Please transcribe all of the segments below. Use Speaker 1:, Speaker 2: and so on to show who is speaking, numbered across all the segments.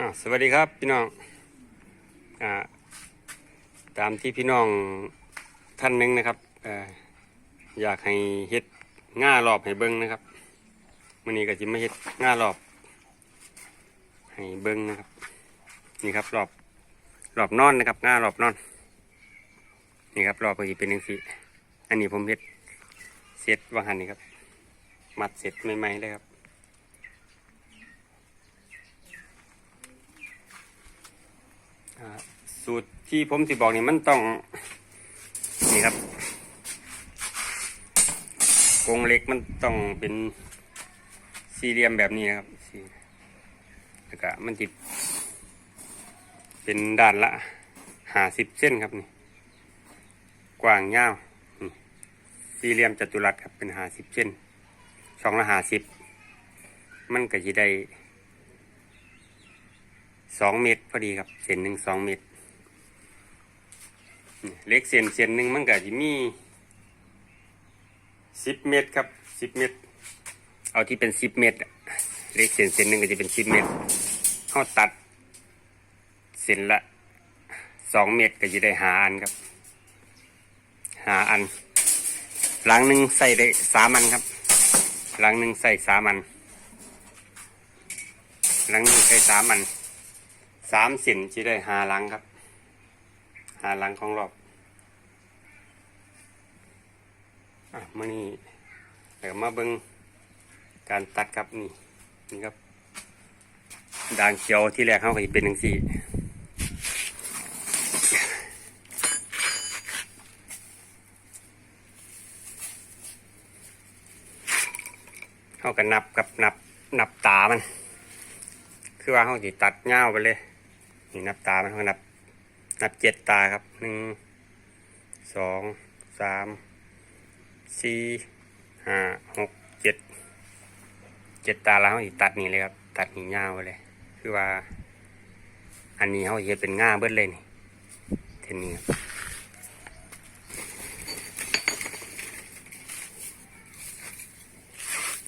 Speaker 1: อ่าสวัสดีครับพี่น้องอ่าตามที่พี่น้องท่านหนึ่งนะครับอ่ออยากให้เฮ็ดง่ารอบให้เบิ้งนะครับวันนี้ก็จะไม่เฮ็ดง่ารอบ ให้เบิ้งนะครับ นี่ครับรอบรอบนอนนะครับง่ารอบนอน นี่ครับรอบก็จะเป็นยังสีอันนี้ผมเฮ็ดเสร็จวางหันนี่ครับ มัดเสร็จใหม่ๆเลยครับ อ่า สูตรที่ผมสิบอกนี่มันต้อง นี่ครับกรงเหล็กมันต้องเป็นสี่เหลี่ยมแบบนี้นะครับสี่แล้วก็มันติดเป็นด้านละหาสิบเส้นครับนี่ กว้างยาวนี่สี่เหลี่ยมจัตุรัสครับเป็นหาสิบเส้นช่องละหาสิบมันก็จะได้ สองเมตรพอดีครับเส้นหนึ่งสองเมตรเล็กเส้นเส้นหนึ่งมันก็จะมีสิบเมตรครับสิบเมตร เอาที่เป็นสิบเมตรเล็กเส้นเส้นหนึ่งก็จะเป็นสิบเมตรเขาตัดเส้นละสองเมตรก็จะได้หาอันครับ หาอัน หลังหนึ่งใส่ได้สามอันครับ หลังหนึ่งใส่สามอัน หลังหนึ่งใส่สามอัน สามสินที่ได้หาลังครับ หาลังของรอบอะมื่อนี้เดี๋ยวมาเบิ้งการตัดครับนี่นี่ครับด่างเขียวที่แรกเขาก็จะเป็นอย่งสี่เขาก็นับกับนับนับตามัน คือว่าเขาสิตัดเงาไปเลย นี่นับตามันเขานับ นับเจ็ดตาครับหนึ่งสองสามสี่ห้าหกเจ็ดเจ็ดตาแล้วเขาสิตัดนี่เลยครับ ตัดนี่เงาวไปเลย คือว่า อันนี้เขาเห็นเป็นง่าเบิดเลยนี่เท่านี้ครับ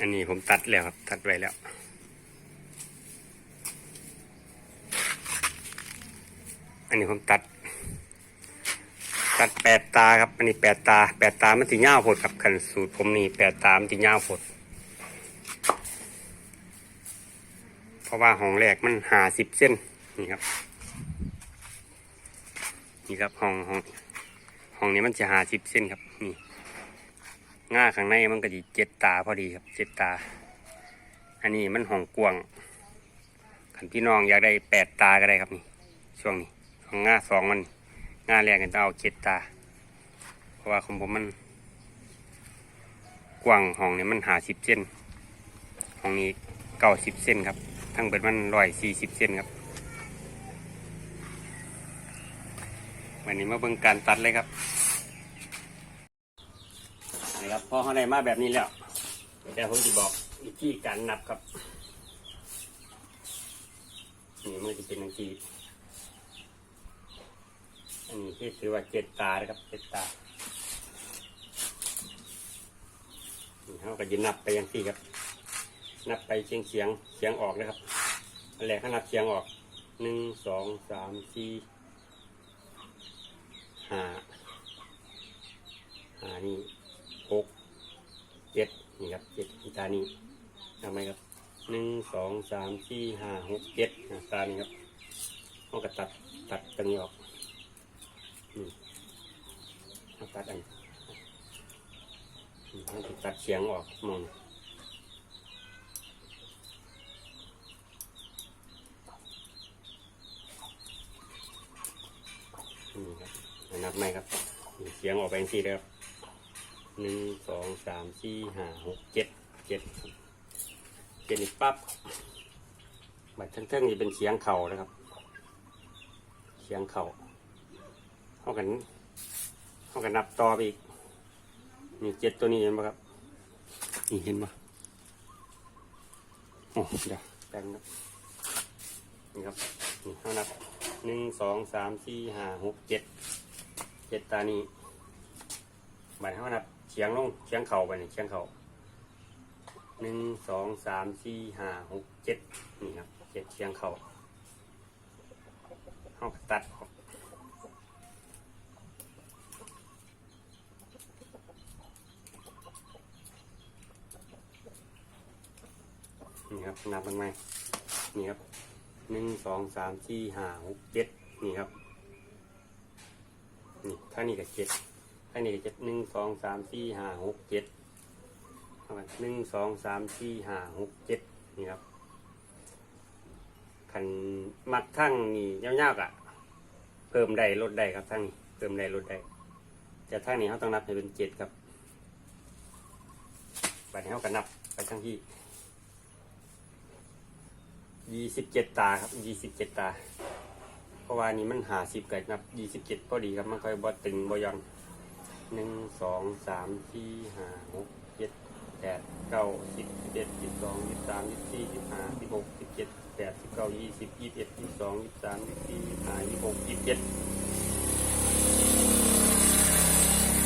Speaker 1: อันนี้ผมตัดแล้วครับ ตัดไว้แล้ว อันนี้ผมตัด ตัดแปดตาครับ อันนี้แปดตาแปดตามันตีเงาวโพดครับคันสูตรผมนี่แปดตามันตีเงาวโพดเพราะว่าห้องแรกมันหาสิบเส้นนี่ครับ นี่ครับห้องห้องห้องนี้มันจะหาสิบเส้นครับนี่ง่าข้างในมันก็ดีเจ็ดตาพอดีครับเจ็ดตา อันนี้มันห้องกวางขันพี่น้องอยากได้แปดตาก็ได้ครับนี่ช่วงนี้ ง่าสองมันง่าแรกกันต้องเอาเจ็ดตา เพราะว่าของผมมันกว้างห้องเนี้มันหาสิบเส้นห้องนี้เก้าสิบเส้นครับ ทั้งเบิดมันร้อยสี่สิบเส้นครับวันนี้มาเบิ่งการตัดเลยครับนี่ครับพอเขาได้มาแบบนี้แล้วเดี๋ยวผมจะบอกวิธีการนับครับนี่มันจะเป็นอังกีอัน นี้ที่ถือว่าเจ็ดตานะครับเจ็ดตานี่เขาก็จะนับไปอย่างที่ครับ นับไปเสียงเสียงเสียงออกนะครับอันแรกขนับเสียงออกหนึ่งสองสามสี่ห้าห้านี่หกเจ็ดนี่ครับเจ็ดอีตานี่ทำไมครับหนึ่งสองสามสี่ห้าหกเจ็ดอะตานี่ครับเขาก็ตัดตัดตรงนี้ออก นี่เอาตัดอันนี่เขาจะตัดเสียงออกมองนี่ครับอันนับไหมครับนี่เสียงออกไปสี่แล้วหนึ่งสองสามสี่ห้าหกเจ็ดเจ็ดเจ็ดนี่ปั๊บบัดทั้งๆนี่เป็นเสียงเข่านะครับ เสียงเข่า เข้ากันเข้ากันนับต่อไปอีกนี่เจ็ดตัวนี้เห็นปะครับ นี่เห็นปะโอ้เดี๋ยวแปลงนะนี่ครับนี่เขานับหนึ่งสองสามสี่ห้าหกเจ็ดเจ็ดตานี้ใบเขานับเฉียงลงเฉียงเข่าไปนี่เฉียงเข่าหนึ่งสองสามสี่ห้าหกเจ็ดนี่ครับเจ็ดเฉียงเข่าเขาก็ตัดออก นี่ครับนับมันไหมนี่ครับหนึ่งสองสามสี่ห้าหกเจ็ดนี่ครับนี่ถ้านี่ก็เจ็ดถ้านี่ก็เจ็ดหนึ่งสองสามสี่ห้าหกเจ็ดเอาไปหนึ่งสองสามสี่ห้าหกเจ็ดนี่ครับขันมัดทั้งนี่ยาวๆกะเพิ่มได้ลดได้ครับทั้งนี้เพิ่มได้ลดได้แต่ทั้งนี้เขาต้องนับให้เป็นเจ็ดครับบัดนี้เขาก็นับไปทั้งที่ ยี่สิบเจ็ดตาครับยี่สิบเจ็ดตา เพราะว่านี้มันหาสิบเกับนับยี่สิบเจ็ดพอดีครับมันค่อยบอตึงบอยอนหนึ่งสองสามสี่ห้าหกเจ็ดแปดเก้าสิบสิบเอ็ดสิบสองสิบสามสิบสี่สิบห้าสิบหกสิบเจ็ดแปดสิบเก้ายี่สิบยี่สิบเอ็ดยี่สิบสองยี่สิบสามยี่สิบสี่ยี่สิบห้ายี่สิบหกยี่สิบเจ็ด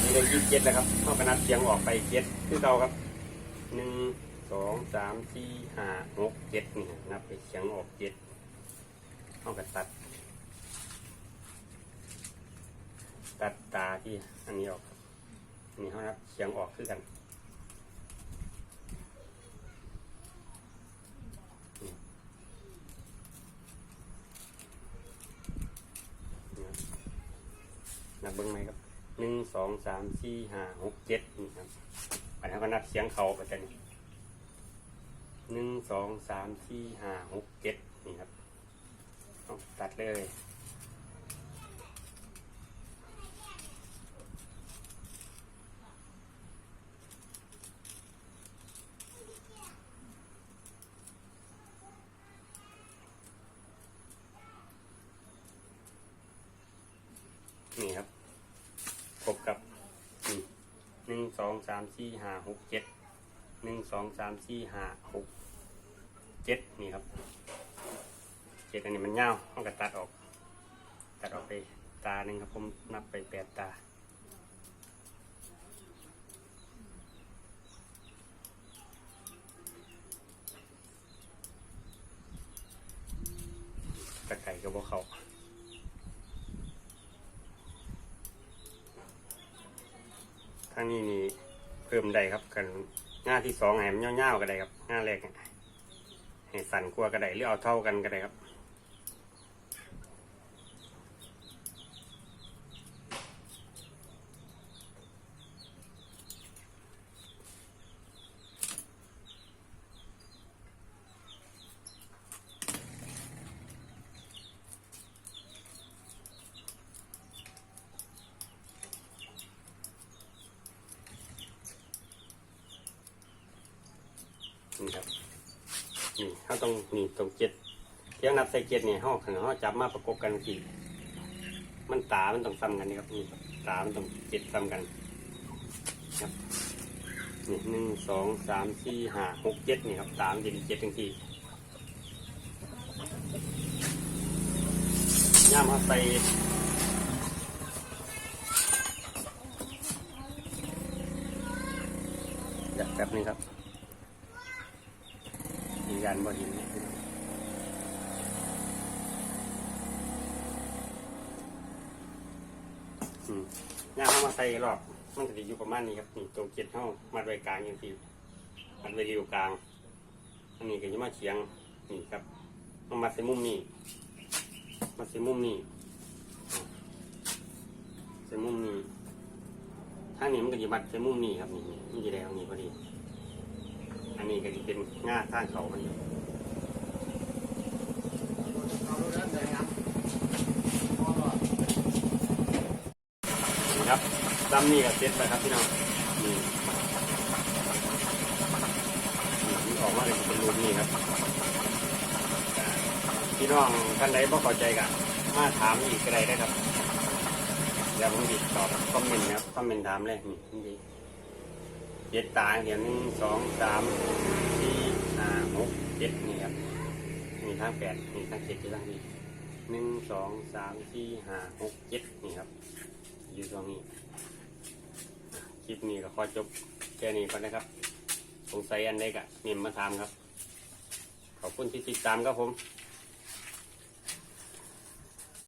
Speaker 1: นี่เลยยี่สิบเจ็ดแล้วครับเท่ากับนับเสียงออกไปเจ็ดคือเก่าครับหนึ่ง สองสามสี่ห้าหกเจ็ดนี่นับไปเสียงออกเจ็ดเท่ากับตัด ตัดตาที่อันนี้ออกอันนี่เขานับเสียงออกคือกันนับเบิ้งไหมครับหนึ่งสองสามสี่ห้าหกเจ็ดนี่ครับอันนี้ก็นับเสียงเขาไปกัน หนึ่งสองสามสี่ห้าหกเจ็ดนี่ครับเอาตัดเลยนี่ครับครบกับหนึ่งสองสามสี่ห้าหกเจ็ด หนึ่งสองสามสี่ห้าหกเจ็ดนี่ครับเจ็ดอันนี้มันยาต้องกรตัดออก ตัดออกไปตาหนึ่งครับผมนับไปแปดตาตะไก่กับพวกเขาทางนี้นี่เพิ่มได้ครับกัน หน้าที่สองแหมเงาวๆก็ได้ครับหน้าแรกเนี่ยให้สั่นกลัวก็ได้หรือเอาเท่ากันก็ได้ครับ นี่ครับนี่เขาต้องนี่ตรงเจ็ดเที่ยงนับใส่เจ็ดเนี่ยเขาขันเขาจับมาประกบกันทีมันตา มันต้องซ้ำกันนี่ครับนี่ตา มันต้องเจ็ดซ้ำกันครับนี่หนึ่งสองสามสี่ห้าหกเจ็ดนี่ครับตามนจะมีเจ็ดทั้งทีย่ามเขาใส่แป๊บนึงครับ ยืนยันบ่เห็นนี่ อืมย่างเข้ามาใส่รอบมันจะอยู่ประมาณนี้ครับนี่ตรงเจ็ดเข้ามัดไว้กลางอย่างที่มัดไว้ริวกลาง อันนี้ก็จะมาเฉียงนี่ครับเอามัดใส่มุมนี้มัดใส่มุมนี้ใส่มุมนี้ถ้านี้มันก็จะมัดใส่มุมนี้ครับนี่นี่จะได้ตรงนี้พอดี อันนี้ก็จะเป็นง่าท่าเขามันอยู่ นี่ครับ ซ้ำนี่ก็เซ็ตไปครับพี่น้องนี่นี่ออกมาเลยเป็นรูปนี้ครับ พี่น้องท่านใดบ่เข้าใจกันมาถามอีกก็ได้ครับเดี๋ยวผมติดตอบคอมเมนต์นะครับคอมเมนต์ถามเลยนี่นี่เจ็ดตาเดี๋ยวหนึ่งสองสามสี่ห้าหกเจ็ดนี่ครับมีทั้งแปดมีทั้งเจ็ดที่ทั้งนี้หนึ่งสองสามสี่ห้าหกเจ็ดนี่ครับอยู่ตรงนี้ คลิปนี้ก็ขอจบแค่นี้ก่อนนะครับ สงสัยอันใดก็มีมาถามครับ ขอบคุณที่ติดตามครับผม